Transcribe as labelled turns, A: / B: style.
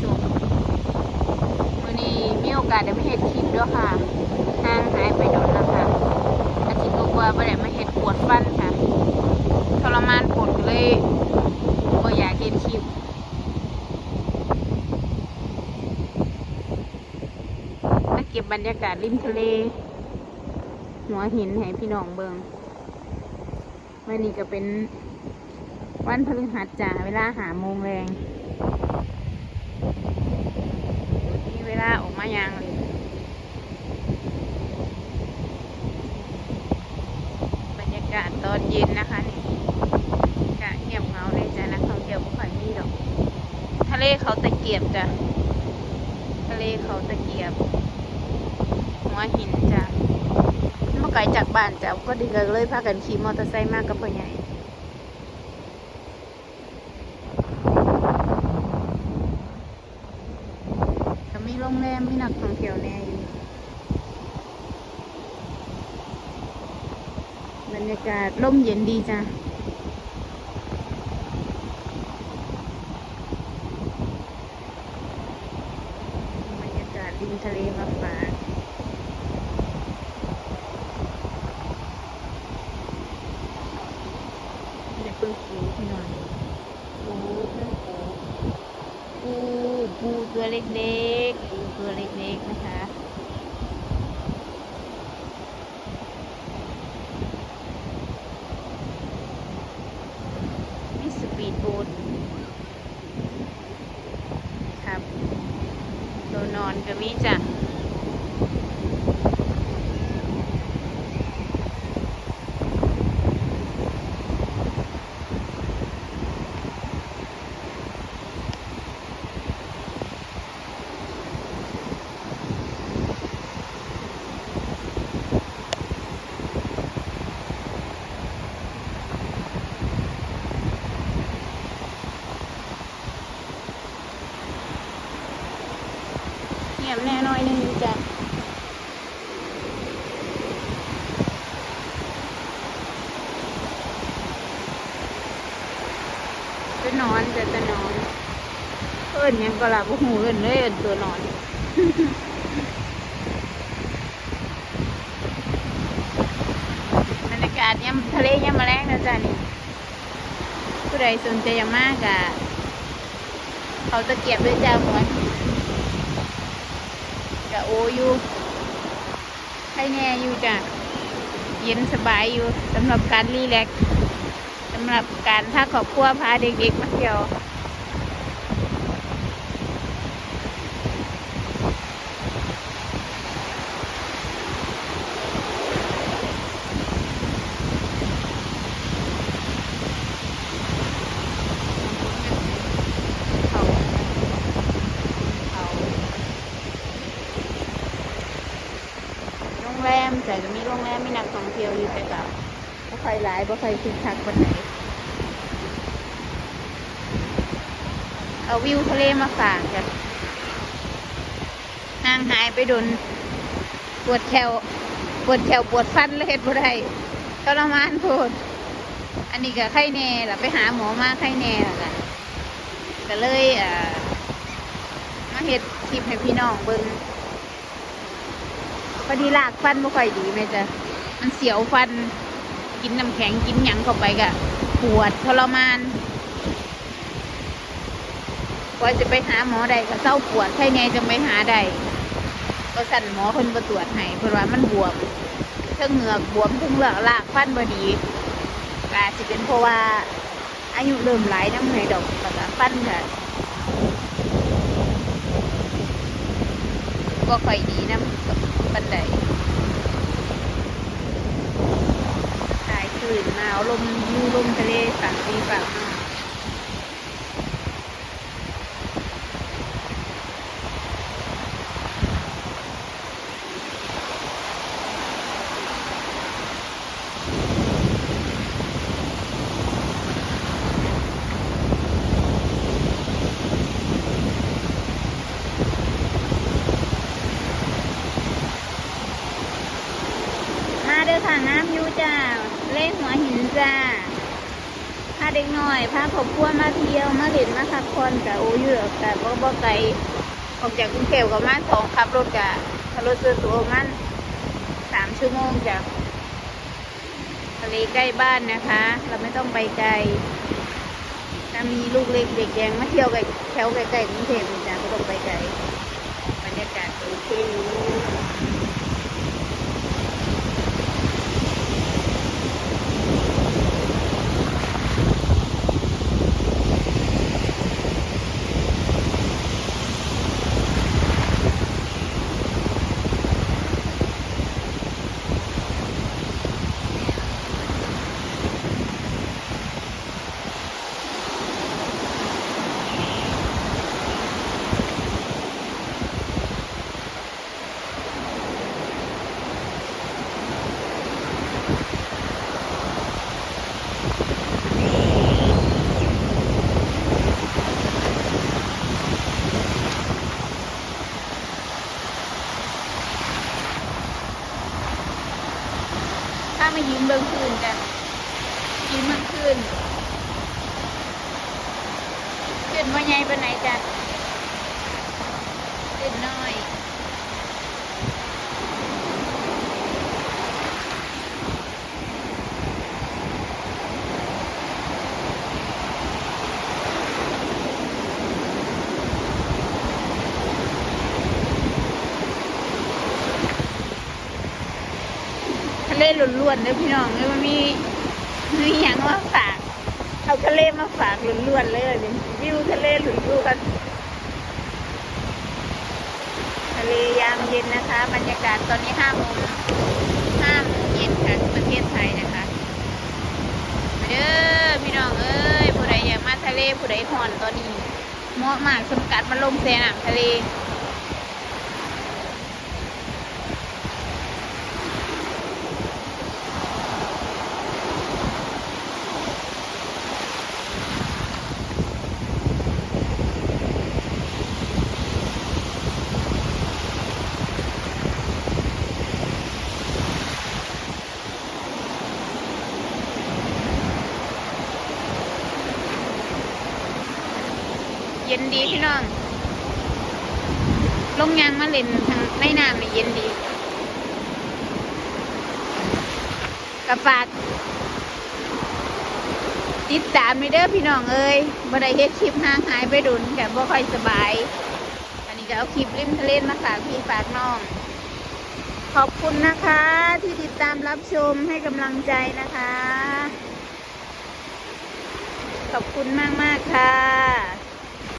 A: ชมวันนี้มีโอกาสได้มาเฮ็ดคลิปด้วยค่ะห่างหายไปโดนแล้วค่ะอาทิตย์กว่าๆไปได้มาเฮ็ดปวดฟันค่ะทรมานปวดเลยบ่อยากเฮ็ดคลิปมาเก็บบรรยากาศริมทะเล หัวหินให้พี่น้องเบิงวันนี้ก็เป็นวันพฤหัสจ้าเวลาหาโมงแรง มีเวลาออกมายังเลยบรรยากาศตอนเย็นนะคะนี่กะเงียบเงาเลยจ้ะนักท่องเที่ยวไม่ค่อยมีดอก ทะเลเขาตะเกียบจ้ะ ทะเลเขาตะเกียบ หัวหินจ้ะเมื่อไกลจากบ้านจ้ะก็ดีก็เลยพากันขี่มอเตอร์ไซค์มากกับพ่อใหญ่ก็ มีโรงแรมมีนักท่องเที่ยวแน่อยู่บรรยากาศร่มเย็นดีจ้ะบรรยากาศริมทะเลมาฝากเดี๋ยวเพิ่งปูพี่น่อยปูเพิ่งปูปูปูตัวเล็กๆ ตัวเล็กๆนะคะมีสปีดโบ๊ทครับ ตัวนอนก็มีจ้ะ เงียบแน่น้อยหนึงจ้ะจะนอนจะจะนอน เอิ้นยังก็หลับหูเอิ้นเลยเอิ้นตัวนอนบรรยากาศยามทะเลยามมาแรงนะจ๊ะนี่ผู้ใดสนใจอยากมากอะเขาตะเกียบด้วยจ้าหัวหิน กะโออยู่ให้แน่อยู่จ้ะเย็นสบายอยู่สำหรับการรีแลกซ์สำหรับการถ้าครอบครัวพาเด็กๆมาเที่ยว เขาเขาโรงแรมแต่ก็มีโรงแรมมีนักท่องเที่ ยวอยู่แต่ก็บ่ค่อยหลายบ่ค่อยคึกคักปานไหนเอาวิวทะเลมาฝากจ้ะห่างหายไปโดนปวดแขวปวดแขวปวดฟันเลยเฮ็ดบ่ได้ทรมานโพดอันนี้ก็ไข้แน่ล่ะไปหาหมอมาไข้แน่ล่ะกันก็เลยเอ่อมาเฮ็ดคลิปให้พี่น้องเบิ่งพอดีลากฟันบ่ค่อยดีแม่จ้ะ มันเสียวฟัน กินน้ำแข็งกินหยังเข้าไปก็ปวดทรมานกว่าจะไปหาหมอใดก็เศร้าปวดไข้แน่จังไปหาใดก็สั่นหมอเพิ่นบ่ตรวจให้เพิ่นว่ามันบวมเทั้งเหงือกบวมเทั้งเหลือกลากฟันบ่ดีกาจสิเป็นเพราะว่า อายุเริ่มหลายน้ำเหนื่อยดอกแล้วก็ฟันค่ะก็ค่อยดีน้ำปันได สายคืนหนาวลมยูลมทะเลฝั่งนี้ฝั่งมาเด้อค่ะน้ำยูจ้า เล่หัวหินจ้าพัดเด็กน้อยพาครอบครัวมาเที่ยวมาเล่นมาพักผ่อนกับโอ้อยู่ดอกแต่บ่บ่ไกลออกจากกรุงเทพก็ประมาสองขับรถกะขับรถซื้อตัวมันสามชั่วโมงจ้ะทะเลใกล้บ้านนะคะ เราไม่ต้องไปไกลถ้ามีลูกเล็กเด็กแดงมาเที่ยวกับแถวใกล้ๆกรุงเทพจ้ะไม่ต้องไปไกลบรรยากาศโอเค มายิ้มเบิ่งคืนกันยืมเบิ่งคืนขึ้นว่าใหญ่ปานไหนจ้ะขึ้นน้อย ลล้วนๆเลยพี่น้องเลยมันมีมีอย่างมาฝากเอาทะเลมาฝากล้วนๆเลยนี่วิวทะเลล้วนๆทะเลยามเย็นนะคะ บรรยากาศตอนนี้ห้าโมงห้าโมงเย็นค่ะประเทศไทยนะคะมาเด้อพี่น้องเอ้ยผู้ใดอยากมาทะเลผู้ใดห่อนตอนนี้เหมาะมากสำกัดมาลงแสน้ำทะเล ดีพี่น้อง ลงยางมาเล่นทางในน้ำเย็นดีกระฝากติดตามไม่เด้อพี่น้องเอ้ยบ่ไดเฮ็ดคลิปห่างหายไปดุนกับบ่ค่อยสบาย อันนี้ก็เอาคลิปริมทะเลมาฝากพี่ฝากน้อง ขอบคุณนะคะ ที่ติดตามรับชมให้กำลังใจนะคะ ขอบคุณมากๆค่ะ